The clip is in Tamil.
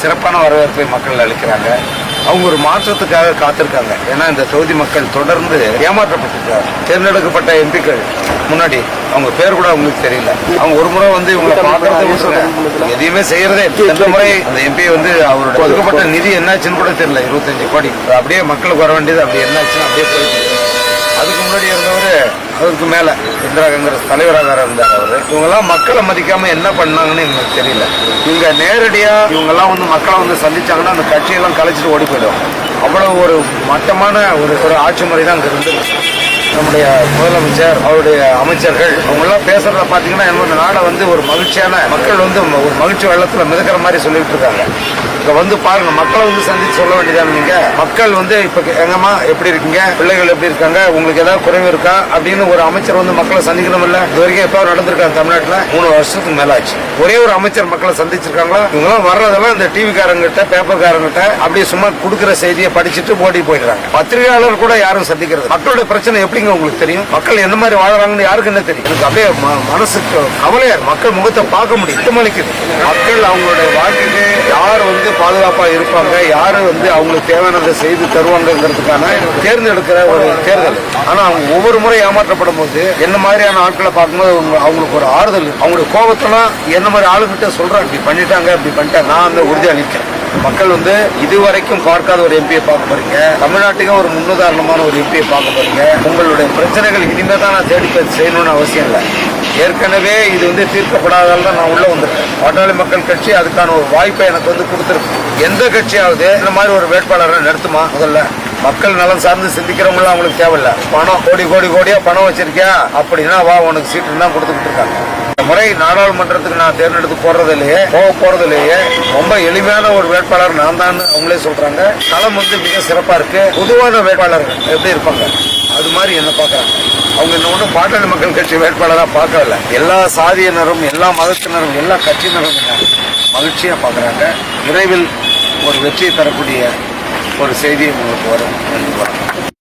சிறப்பான வரவேற்பை மக்கள் அளிக்கிறாங்க. அவங்க ஒரு மாற்றத்துக்காக காத்திருக்காங்க. ஏன்னா இந்த தொகுதி மக்கள் தொடர்ந்து ஏமாற்றப்பட்டிருக்காங்க தேர்ந்தெடுக்கப்பட்ட எம்பிக்கள் முன்னாடி அவங்க பேர் கூட அவங்களுக்கு தெரியல. அவங்க ஒரு முறை வந்து இவங்களை பார்க்கறத எதையுமே செய்யறதே. இந்த முறை அந்த எம்பி வந்து அவரோட ஒதுக்கப்பட்ட நிதி என்னாச்சுன்னு கூட தெரியல. இருபத்தஞ்சு கோடி. அப்படியே மக்களுக்கு வர வேண்டியது அப்படி என்னாச்சுன்னு அப்படியே போயிட்டு. அதுக்கு முன்னாடி அதுக்கு மேலே மேல இந்திரா காங்கிரஸ் தலைவராக இருந்தார் அவர். இவங்கெல்லாம் மக்களை மதிக்காம என்ன பண்ணாங்கன்னு எனக்கு தெரியல. இவங்க நேரடியா இவங்கெல்லாம் வந்து மக்களை வந்து சந்திச்சாங்கன்னா அந்த கட்சியெல்லாம் கலைச்சிட்டு ஓடி போயிடும் அவ்வளவு ஒரு மட்டமான ஒரு ஒரு ஆட்சி முறை தான் அங்கே இருந்து நம்முடைய முதலமைச்சர் அவருடைய அமைச்சர்கள் அவங்கெல்லாம் பேசுறத பாத்தீங்கன்னா இந்த நாடை வந்து ஒரு மகிழ்ச்சியான மக்கள் வந்து ஒரு மகிழ்ச்சி வெள்ளத்துல மிதக்கிற மாதிரி சொல்லிட்டு இருக்காங்க. இங்க வந்து பாருங்க மக்களை வந்து சந்திச்சு சொல்ல வேண்டியதான நீங்க? மக்கள் வந்து இப்ப எங்கம்மா எப்படி இருக்கீங்க? பிள்ளைகள் எப்படி இருக்காங்க? உங்களுக்கு ஏதாவது குறைவு இருக்கா? அப்படின்னு ஒரு அமைச்சர் வந்து மக்களை சந்திக்கணும் இல்ல இது வரைக்கும் எப்ப நடந்திருக்காங்க தமிழ்நாட்டுல? மூணு வருஷத்துக்கு மேல ஆச்சு ஒரே ஒரு அமைச்சர் மக்களை சந்திச்சிருக்காங்களா? இவங்கெல்லாம் வர்றதெல்லாம் இந்த டிவி காரங்கிட்ட பேப்பர் காரங்கிட்ட அப்படியே சும்மா கொடுக்குற செய்தியை படிச்சுட்டு ஓடி போயிடுறாங்க. பத்திரிகையாளர் கூட யாரும் சந்திக்கிறது மக்களுடைய பிரச்சனை எப்படிங்க உங்களுக்கு தெரியும்? மக்கள் எந்த மாதிரி வாழறாங்கன்னு யாருக்கு என்ன தெரியும்? எனக்கு அப்படியே ம- மனசுக்கு கவலையா மக்கள் முகத்தை பார்க்க முடியும் எட்டுமணிக்குது மக்கள் அவங்களுடைய வாழ்க்கைக்கு யார் வந்து பாதுகாப்பாக இருப்பாங்க. யாரு வந்து அவங்களுக்கு தேவையானதை செய்து தருவாங்கிறதுக்கான தேர்ந்தெடுக்கிற ஒரு தேர்தல். ஆனா அவங்க ஒவ்வொரு முறை ஏமாற்றப்படும் போது என்ன மாதிரியான ஆட்களை பார்க்கும்போது அவங்க- அவங்களுக்கு ஒரு ஆறுதல் அவங்களுடைய கோபத்தெல்லாம் என்ன மாதிரி ஆளுகிட்ட சொல்கிறாங்க இப்படி பண்ணிட்டாங்க இப்படி பண்ணிட்டாங்க நான் அந்த உறுதி அளிக்கிறேன் மக்கள் வந்து இதுவரைக்கும் பார்க்காத ஒரு எம்பியை பார்க்க போறீங்க. தமிழ்நாட்டுக்கு ஒரு முன்னுதாரணமான ஒரு எம்பியை பார்க்க போறீங்க. உங்களுடைய பிரச்சனைகள் இனிமே தான் நான் தேடி செய்யணும்னு அவசியம் இல்லை. ஏற்கனவே இது வந்து தீர்க்கப்படாதால் தான் நான் உள்ளே வந்திருக்கேன். பாட்டாளி மக்கள் கட்சி அதுக்கான ஒரு வாய்ப்பை எனக்கு வந்து கொடுத்துருக்கு. எந்த கட்சியாவது இந்த மாதிரி ஒரு வேட்பாளரை நிறுத்துமா? முதல்ல மக்கள் நலன் சார்ந்து சிந்திக்கிறவங்களாம் அவங்களுக்கு தேவையில்ல. பணம் கோடி கோடி கோடியா பணம் வச்சிருக்கியா? அப்படின்னா வா உனக்கு சீட்டு தான் கொடுத்துக்கிட்டு இருக்காங்க இந்த முறை நாடாளுமன்றத்துக்கு நான் தேர்ந்தெடுத்து போறதிலேயே போக போறதிலேயே ரொம்ப எளிமையான ஒரு வேட்பாளர் நான் தான் அவங்களே சொல்றாங்க. களம் வந்து மிக சிறப்பா இருக்கு. பொதுவான வேட்பாளர்கள் எப்படி இருப்பாங்க? அது மாதிரி என்ன பார்க்குறாங்க? அவங்க இந்த ஒன்றும் பாட்டாளி மக்கள் கட்சி வேட்பாளராக பார்க்கல எல்லா சாதியினரும் எல்லா மதத்தினரும் எல்லா கட்சியினரும் என்ன பார்க்குறாங்க. விரைவில் ஒரு வெற்றியை தரக்கூடிய ஒரு செய்தி உங்களுக்கு வரும். நன்றி வரும்